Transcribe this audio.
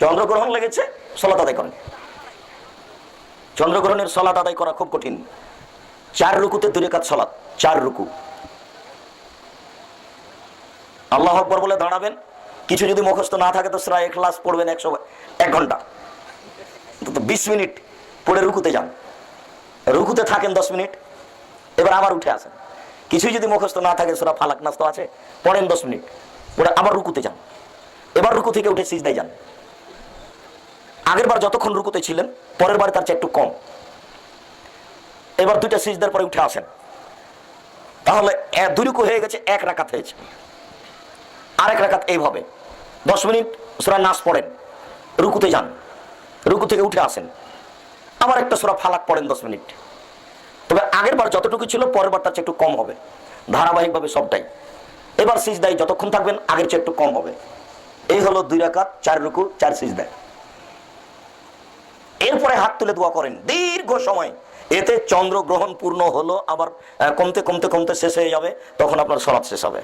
চন্দ্রগ্রহণ লেগেছে সলাত আদায় করেন। চন্দ্রগ্রহণের সলাত আদায় করা খুব কঠিন। চার রুকুতে দুই রেখাত সলাত চার রুকু। আল্লাহ আকবর বলে দাঁড়াবেন, কিছু যদি মুখস্থ না থাকে তো সেটা এক ক্লাস পড়বেন একশো, এক ঘণ্টা। বিশ মিনিট পড়ে রুকুতে যান। রুকুতে থাকেন দশ মিনিট, এবার আবার উঠে আসেন। কিছুই যদি মুখস্থ না থাকে সেটা ফালাক নাস্ত আছে, পড়েন দশ মিনিট, পড়ে আবার রুকুতে যান। এবার রুকু থেকে উঠে সিজদায় যান। আগের বার যতক্ষণ রুকুতে ছিলেন, পরের বার তার চেয়ে একটু কম। এবার দুইটা সিজদার পরে উঠে আসেন। তাহলে দুই রুকু হয়ে গেছে, এক রাকাত হয়েছে। আরেক রাকাত এইভাবে। দশ মিনিট সুরা নাচ পড়েন, রুকুতে যান, রুকু থেকে উঠে আসেন। আবার একটা সুরা ফালাক পড়েন দশ মিনিট। তবে আগের বার যতটুকু ছিল, পরের বার তার চেয়ে একটু কম হবে। ধারাবাহিকভাবে সবটাই। এবার সিজদায় যতক্ষণ থাকবেন, আগের চেয়ে একটু কম হবে। এই হলো দুই রাকাত, চার রুকু, চার সিজদায়। এরপরে হাত তুলে দোয়া করেন। দীর্ঘ সময়। এতে চন্দ্র গ্রহণ পূর্ণ হলো, আবার কমতে কমতে কমতে শেষ হয়ে যাবে, তখন আপনার সরাব শেষ হবে।